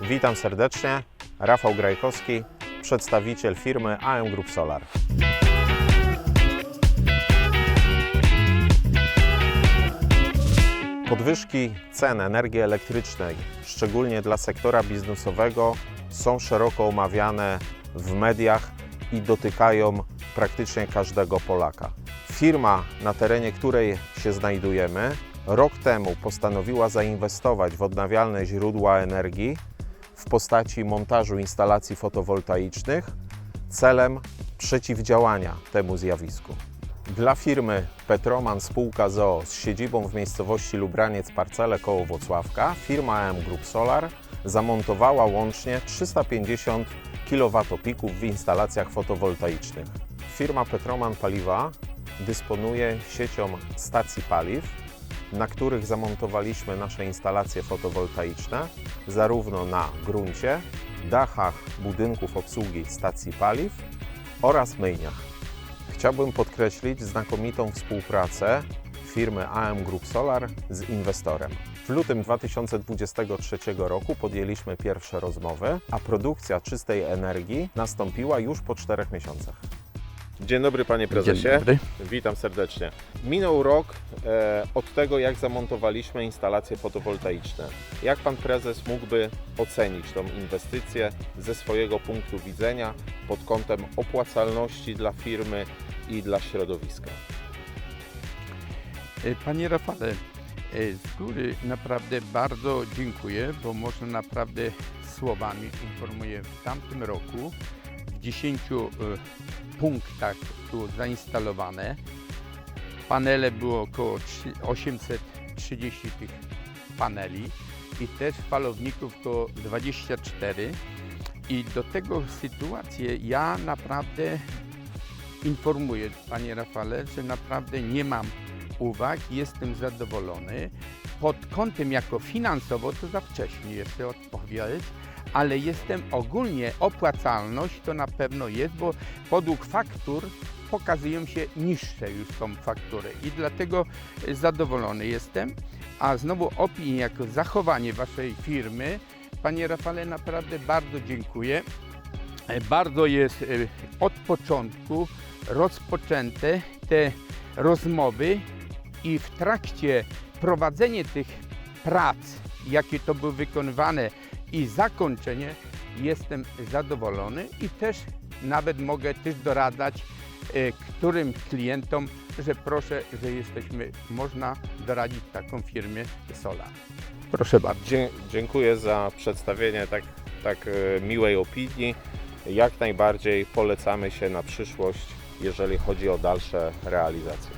Witam serdecznie. Rafał Grajkowski, przedstawiciel firmy AM Group Solar. Podwyżki cen energii elektrycznej, szczególnie dla sektora biznesowego, są szeroko omawiane w mediach i dotykają praktycznie każdego Polaka. Firma, na terenie której się znajdujemy, rok temu postanowiła zainwestować w odnawialne źródła energii w postaci montażu instalacji fotowoltaicznych celem przeciwdziałania temu zjawisku. Dla firmy Petroman Spółka ZOO z siedzibą w miejscowości Lubraniec Parcele koło Włocławka firma AM Group Solar zamontowała łącznie 350 kWp w instalacjach fotowoltaicznych. Firma Petroman Paliwa dysponuje siecią stacji paliw, na których zamontowaliśmy nasze instalacje fotowoltaiczne zarówno na gruncie, dachach budynków obsługi stacji paliw oraz myjniach. Chciałbym podkreślić znakomitą współpracę firmy AM Group Solar z inwestorem. W lutym 2023 roku podjęliśmy pierwsze rozmowy, a produkcja czystej energii nastąpiła już po czterech miesiącach. Dzień dobry panie prezesie. Dzień dobry. Witam serdecznie. Minął rok e, od tego, jak zamontowaliśmy instalacje fotowoltaiczne. Jak pan prezes mógłby ocenić tą inwestycję ze swojego punktu widzenia pod kątem opłacalności dla firmy i dla środowiska? E, Panie Rafale, e, z góry naprawdę bardzo dziękuję, bo można naprawdę słowami informuję, w tamtym roku 10 e, punktach było zainstalowane. Panele było około trzy- 830 tych paneli i też falowników około 24. I do tego sytuację ja naprawdę informuję Panie Rafale, że naprawdę nie mam uwag, jestem zadowolony. Pod kątem jako finansowo to za wcześnie jeszcze odpowiedzieć, ale jestem ogólnie opłacalność to na pewno jest, bo podług faktur pokazują się niższe już są faktury i dlatego e, zadowolony jestem. A znowu opinię jako zachowanie Waszej firmy, Panie Rafale, naprawdę bardzo dziękuję. E, Bardzo jest e, od początku rozpoczęte te rozmowy i w trakcie prowadzenia tych prac, jakie to były wykonywane i zakończenie, jestem zadowolony i też nawet mogę też doradzać e, którym klientom, że proszę, że jesteśmy, można doradzić taką firmie Solar. Proszę bardzo. Dzie- dziękuję za przedstawienie tak, tak e, miłej opinii. Jak najbardziej polecamy się na przyszłość, jeżeli chodzi o dalsze realizacje.